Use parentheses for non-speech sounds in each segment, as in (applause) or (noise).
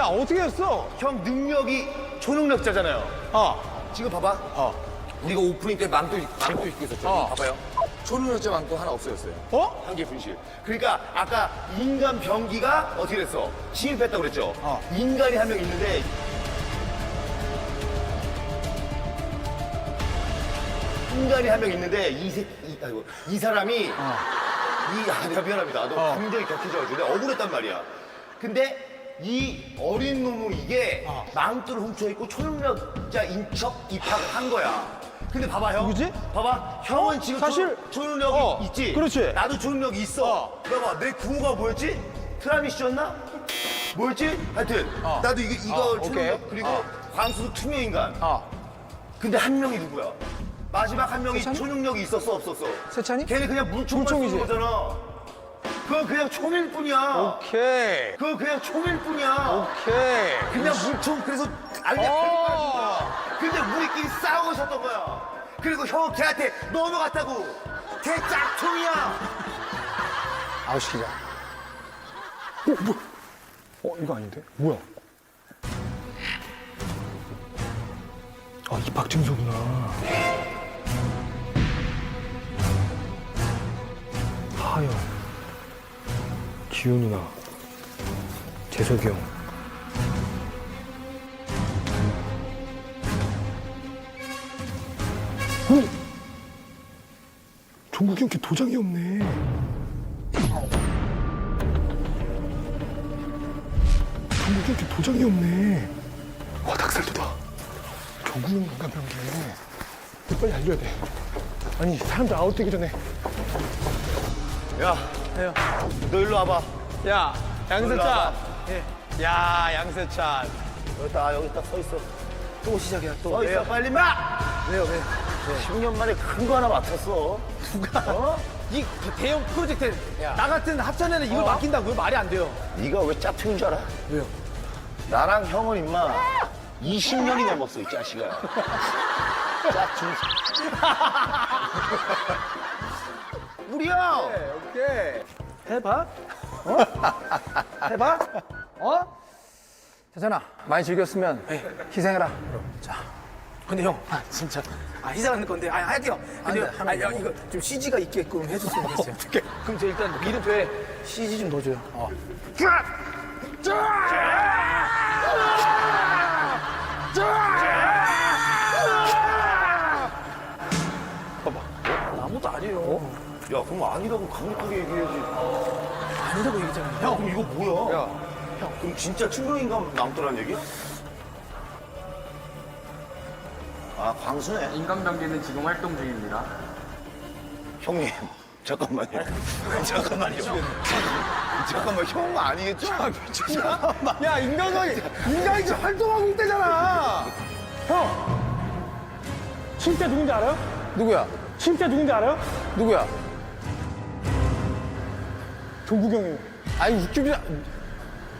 야 어떻게 했어? 형 능력이 초능력자잖아요. 어. 지금 봐봐. 어. 우리가 오프닝 때 망토, 망토 입고 있었죠. 어. 봐봐요. 초능력자 망토 하나 없어졌어요. 어? 한개 분실. 그러니까 아까 인간 병기가 어떻게 됐어? 침입했다고 그랬죠? 어. 인간이 한 명 있는데 인간이 한 명 있는데 이, 새, 이, 아이고, 이 사람이 이, 아, 내가 미안합니다. 너 어. 굉장히 격해져가지고 내가 억울했단 말이야. 근데 이 어린 놈은 이게 어. 망토를 훔쳐있고 초능력자 인 척 입학한 거야. 근데 봐봐 형. 누구지? 봐봐 형은 지금 사실- 초, 능력이 어, 있지. 그렇지. 나도 초능력이 있어. 봐봐 내 구호가 뭐였지? 트라미시였나? 뭐였지? 하여튼 어. 나도 이거 이거 어, 초능력 오케이. 그리고 어. 광수 투명 인간. 어. 근데 한 명이 누구야? 마지막 한 명이 세찬이? 초능력이 있었어 없었어? 세찬이? 걔는 그냥 물총만 물총이지. 쏘는 거잖아. 그건 그냥 총일 뿐이야. 오케이. 그건 그냥 총일 뿐이야. 오케이. 그냥 물총 그래서 알약 어. 근데 우리끼리 싸우고 있었던 거야. 그리고 형 걔한테 넘어갔다고. 걔 짝퉁이야. 아웃시키자. 어, 뭐? 어, 이거 아닌데? 뭐야? 아, 이 박진서구나. 하연, 기훈 누나, 재석이 형. 아니, 종국이 형께 도장이 없네. 종국이 형께 도장이 없네. 와, 닭살도다. 종국이 형 인간병기. 빨리 알려야 돼. 아니, 사람들 아웃되기 전에. 야, 해요. 너 일로 와봐. 야. 양세찬. 야, 양세찬. 여기 딱 여기 딱 서 있어. 또 시작이야, 또. 서 있어 빨리 마. 왜요, 왜? 10년 만에 큰 거 하나 맡았어. 누가? 어? 이 대형 프로젝트 나 같은 합찬에는 이걸 맡긴다고요? 말이 안 돼요. 네가 왜 짝퉁인 줄 알아? 왜요? 나랑 형은 임마 20년이 넘었어 이 자식아. (laughs) 짝퉁. (laughs) 우리 형. 오케이. 해봐. 어? (laughs) 해봐. 어? 세찬아, 많이 즐겼으면 희생해라. 자. 근데 형, 아, 진짜. 아, 희생하는 건데, 아, 할게요. 근데, 아, 야, 이거 좀 CG가 있게끔 해줬으면 좋겠어요. 어떻게? 그럼 저 일단 미르표에 CG 좀 넣어줘요. 어. 봐봐. 아무도 아니에요. 야 그럼 아니라고 강력하게 얘기해야지. 아니라고 얘기했잖아요. 형 형. 그럼 이거 뭐야? 야. 형 그럼 진짜 투명인간 남더란 얘기? 아 광수네. 인간병기는 지금 활동 중입니다. 형님 잠깐만요. (laughs) 잠깐만요. 잠깐만 형 아니겠죠? 잠깐만. 야, 인간이, 인간이 지금 활동하고 있대잖아. 형. 진짜 누군지 알아요? 누구야? 진짜 누군지 알아요? 누구야? 조국영이에요. 아니, 웃기지, 마.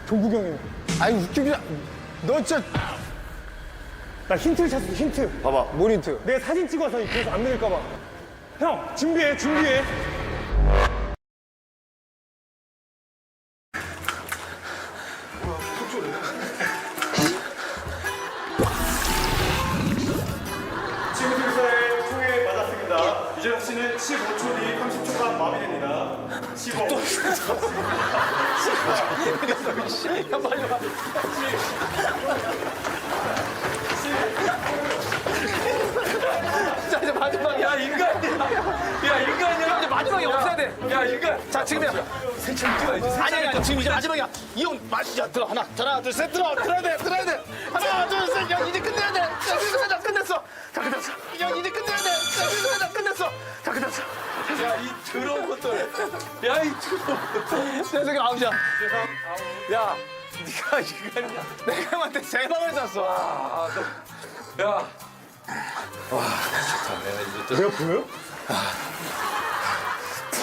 조국영이에요. 아니, 웃기지. 마. 너 진짜, 나 힌트를 찾았어, 힌트. 봐봐. 모니트. 내 사진 찍어서 그래서 안 믿을까 봐. 형, 준비해, 준비해. 친구 필사에 총에 맞았습니다. 유재석 씨는 15초 뒤 30 초간 마비됩니다. 15. 자, 이제 마지막이야. 야, 인간이야. 야. 이제 마지막에 없애야 돼. 야, 인간. 자, 지금이야. 세찬 뛰어야지. 아니, 아니, 아니, 지금 이제 마지막이야. 이형 마지야. 들어. 하나, 하나, 둘, 셋. 들어. 들어야 돼. 들어야 돼. 하나, 둘, 셋. 야, 이제 끝내야 돼. 야, 이제 다 끝냈어. 다 끝냈어. 야, 이제 끝내야 돼. 야, 이제 다 끝냈어. 다 끝냈어. 야, 이 더러운 것들. 야, 이 더러운 것들. 세상에. 야, 네가 인간이야. 내가 형한테 세 방을 쐈어. 아,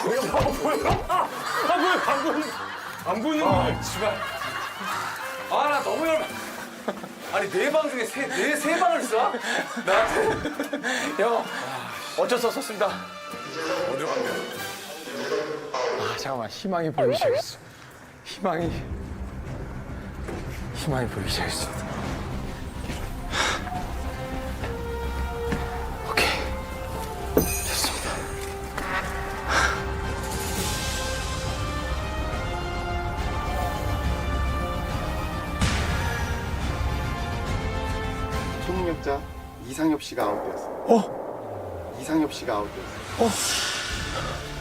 너. 야. 안 보이는 거. 아, 나 너무 열받. 아니, 네 방 중에 세, 네, 세 방을 쏴? 나한테. 형, 어쩔 수 없었습니다. 어디로 간 거야? 아, 잠깐만. 희망이 보이기 시작했어. 희망이. 보이기 시작했습 초능력자 이상엽 씨가 아웃되었습니다. 어? 이상엽 씨가 아웃되었습니다. 어?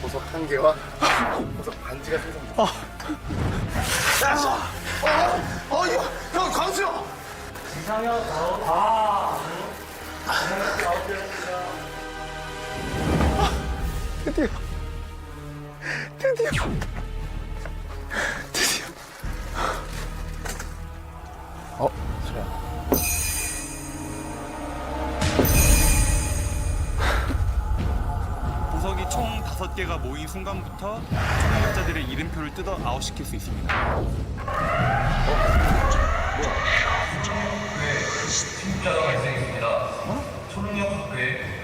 보석 한 개와 보석 반지가 생성됩니다. 어, 이거, 형, 광수 형! 보석이 총 5개가 모인 순간부터 초능력자들의 이름표를 뜯어 아웃시킬 수 있습니다.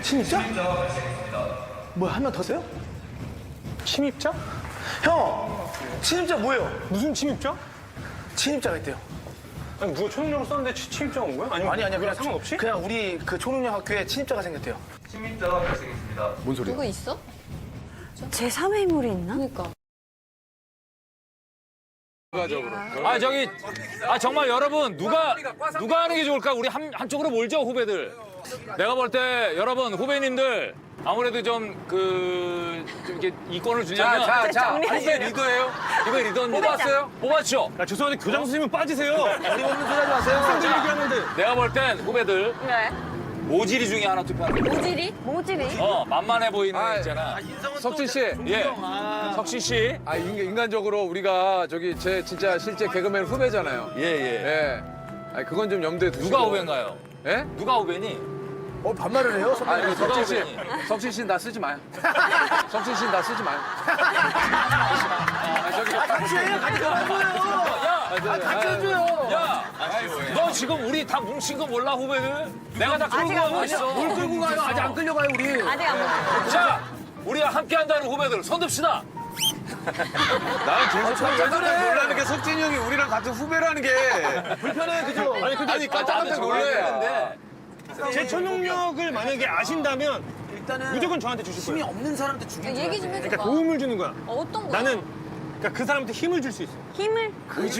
침입자? 뭐야, 한 명 더 세요? 침입자? 형! 침입자 뭐예요? 무슨 침입자? 침입자가 있대요. 아니 누가 초능력을 썼는데 치- 침입자가 온 거야? 아니면 아니, 아니야. 그냥 상관없이? 그냥 우리 그 초능력 학교에 침입자가 생겼대요. 누구 있어? 제3의 인물이 있나? 그러니까. 아 저기 아 정말 여러분 누가 누가 하는 게 좋을까? 우리 한 한쪽으로 몰죠 후배들. 내가 볼 때 여러분 후배님들 아무래도 좀그 좀 이렇게 이권을 주려면 자자 후배 리더예요. 후배 리더입니다. 뽑았어요? 뽑았죠. 야 죄송한데 교장 선생님 빠지세요. 어림없는 소리 하지 마세요. 학생들 얘기하는데. 내가 볼 땐 후배들 네. 모지리 중에 하나 투표하는 거. 모질이? 모질이? 어 만만해 보이는 애 있잖아. 석진 씨, 예. 석신 씨. 아 인- 인간적으로 우리가 저기 제 진짜 실제 개그맨 후배잖아요. 예 예. 예. 아 그건 좀 염두에 두시고. 누가 후배인가요? 예? 누가 후배니? 어, 반말을 해요? 아그 누가 석진 씨? 석진 씨 나 쓰지 마요. 석진 씨 나 쓰지 마요. 아 저기 같이 해요, 같이 해요. (laughs) 야, 같이 해줘요. 야, 너 지금 우리 다 뭉친 거 몰라 후배들? 내가 다 끌고 아직 안 가고 있어. 물 끌고 가요. 아직 안 끌려가요, 우리. 아직 안 보여. 자, 우리가 함께 한다는 후배들 손 듭시다. 나는 계속 깜짝 놀라는 게 석진이 형이 우리랑 같은 후배라는 게 불편해, 그죠? 아니 근데 아니 깜짝깜짝 놀래. 제 초능력을 만약에 아신다면 일단은 무조건 저한테 주실 힘이 거예요. 없는 사람한테 주는 얘기 좀 해줘봐. 그러니까 도움을 주는 거야. 어, 어떤 거? 나는 그러니까 그 사람한테 힘을 줄 수 있어. 힘을? 근데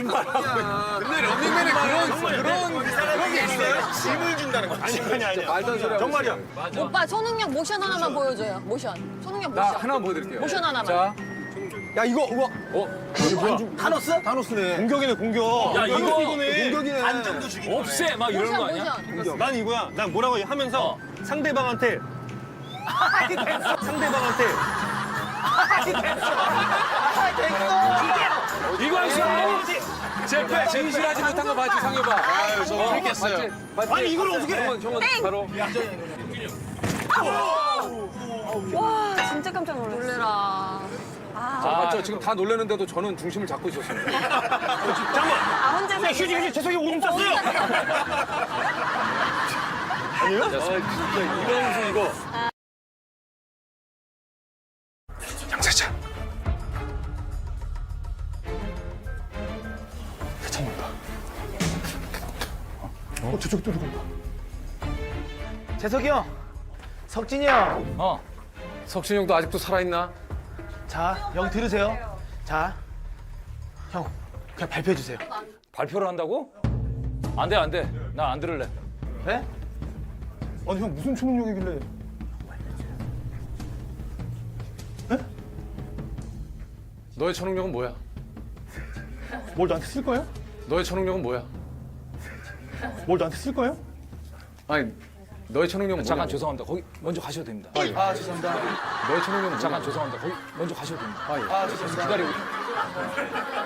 런닝맨에 그런 그런 그런 게 있어요? 힘을 준다는 거. 아니 아니 아니. 말도 안 소리 하고 정말이야. 오빠 초능력 모션 하나만 보여줘요. 모션. 초능력 나 모션. 하나 보여드릴게요. 모션 하나만. 자, 야, 이거, 우와. 타노스? 다노스네. 공격이네 공격. 야, 이거 이거네. 공격이네. 반 정도 죽이는 없애 막거 모션, 아니야? 모션. 난 이거야. 난 뭐라고 하면서 어. 상대방한테 상대방한테 이거 있어. 제패 진실하지 못한 거 봤지 상여봐. 아유 저 재밌겠어요. 아니 이걸 어떻게 해? 형은 바로 와, 진짜 깜짝 놀랐어. 아, 맞죠? 지금 다 놀랐는데도 저는 중심을 잡고 있었습니다. 아, 혼자서. 야 휴지 휴지 죄송해요 오줌 쌌어요. 이건수 이거. 재석이 형. 석진이 형. 어. 석진 형도 아직도 살아있나? 자, 형 들으세요. 자. 형, 그냥 발표해 주세요. 발표를 한다고? 안 돼, 안 돼. 나 안 들을래. 네? 아니 형 무슨 초능력이길래? 너의 초능력은 뭐야? 뭘 나한테 쓸 거예요? 너의 초능력은 뭐야? 뭘 나한테 쓸 거예요? 아니, 너의 초능력은 뭐야? 잠깐 죄송합니다. 거기 먼저 가셔도 됩니다. 아, 죄송합니다. 너의 초능력은 잠깐 뭐야? 죄송합니다. 거기 먼저 가셔도 됩니다. 아, 죄송합니다. 기다리고.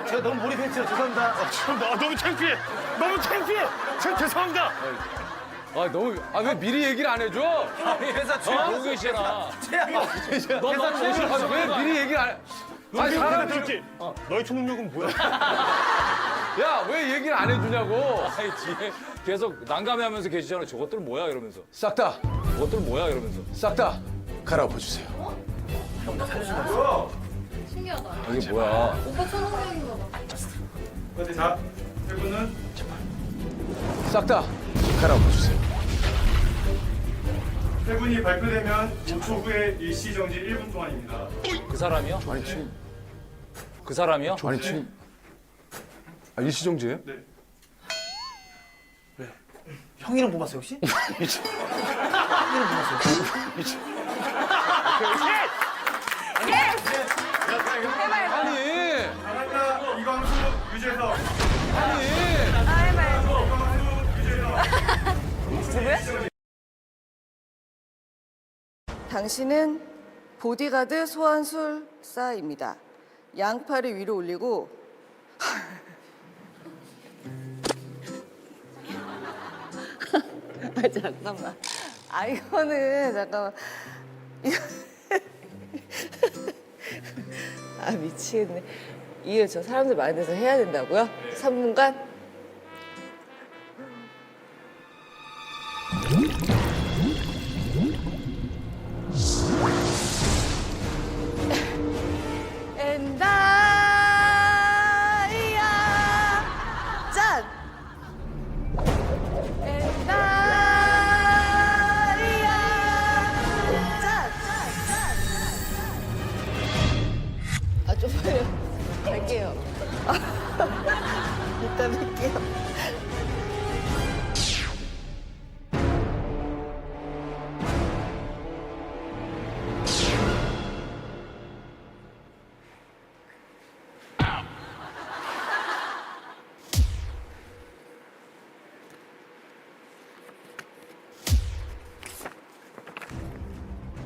제가 너무 몰입했죠. 죄송합니다. 나 너무 창피해. 너무 창피해. 저, 죄송합니다. 아, 너무, 아, 왜 미리 얘기를 안 해줘? 회사 어? 보고 계시잖아. 너 너무 아, 오실 왜 미리 얘기를 안 해? 아니, 사람 사람, 들었지? 너의 초능력은 뭐야? (laughs) 야, 왜 얘기를 안 해주냐고. 아니, 뒤에 계속 난감해 하면서 계시잖아. 저것들 뭐야 이러면서. 싹 다, 저것들 뭐야 이러면서. 싹 다 갈아엎어 주세요. 이게 뭐야? 자, 세 분은 싹 다 갈아엎어 주세요. 세 분이 발표되면 5초 후에 일시 정지 1분 동안입니다. 그 사람이요? 아니 지금 그 사람이요? 아니 지금 아, 일시정지예요? 네. 형이랑 뽑았어요 혹시? 아니 잘한다 이광수 유재석. 당신은 보디가드 소환술사입니다. 양팔을 위로 올리고 아 잠깐만. 아 이거는 잠깐만. (laughs) 아 미치겠네. 이거 저 사람들 많은 데서 해야 된다고요? 3분간?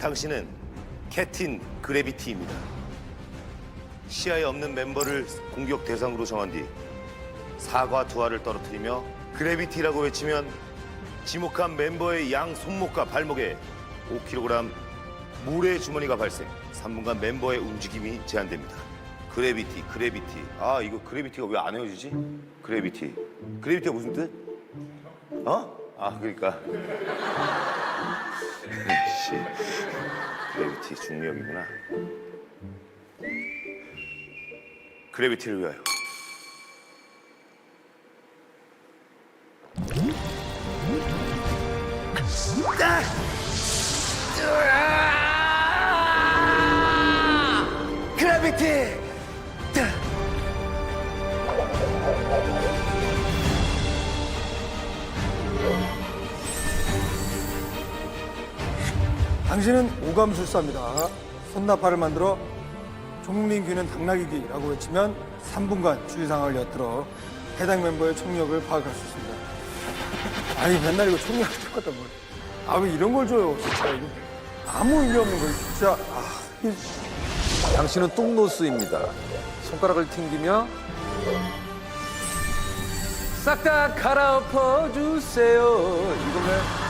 당신은 캡틴 그래비티입니다. 시야에 없는 멤버를 공격 대상으로 정한 뒤 사과 두 알을 떨어뜨리며 그래비티라고 외치면 지목한 멤버의 양 손목과 발목에 5kg 물의 주머니가 발생. 3분간 멤버의 움직임이 제한됩니다. 그래비티, 그래비티. 아 이거 그래비티가 왜 안 헤어지지? 그래비티. 그래비티가 무슨 뜻? 어? 아 그러니까. 씨. 그래비티 중력이구나. 그래비티를 위하여. 그래 당신은 오감술사입니다. 손나팔을 만들어 총민 귀는 당나귀기라고 외치면 3분간 주의 상황을 엿들어 해당 멤버의 총력을 파악할 수 있습니다. 아니 맨날 이거 총력 똑같다 뭘. 아 왜 이런 걸 줘요 진짜 이거. 아무 의미 없는 걸 진짜. 아, 이게 당신은 똥노스입니다. 손가락을 튕기며 싹 다 갈아엎어 주세요. 이거면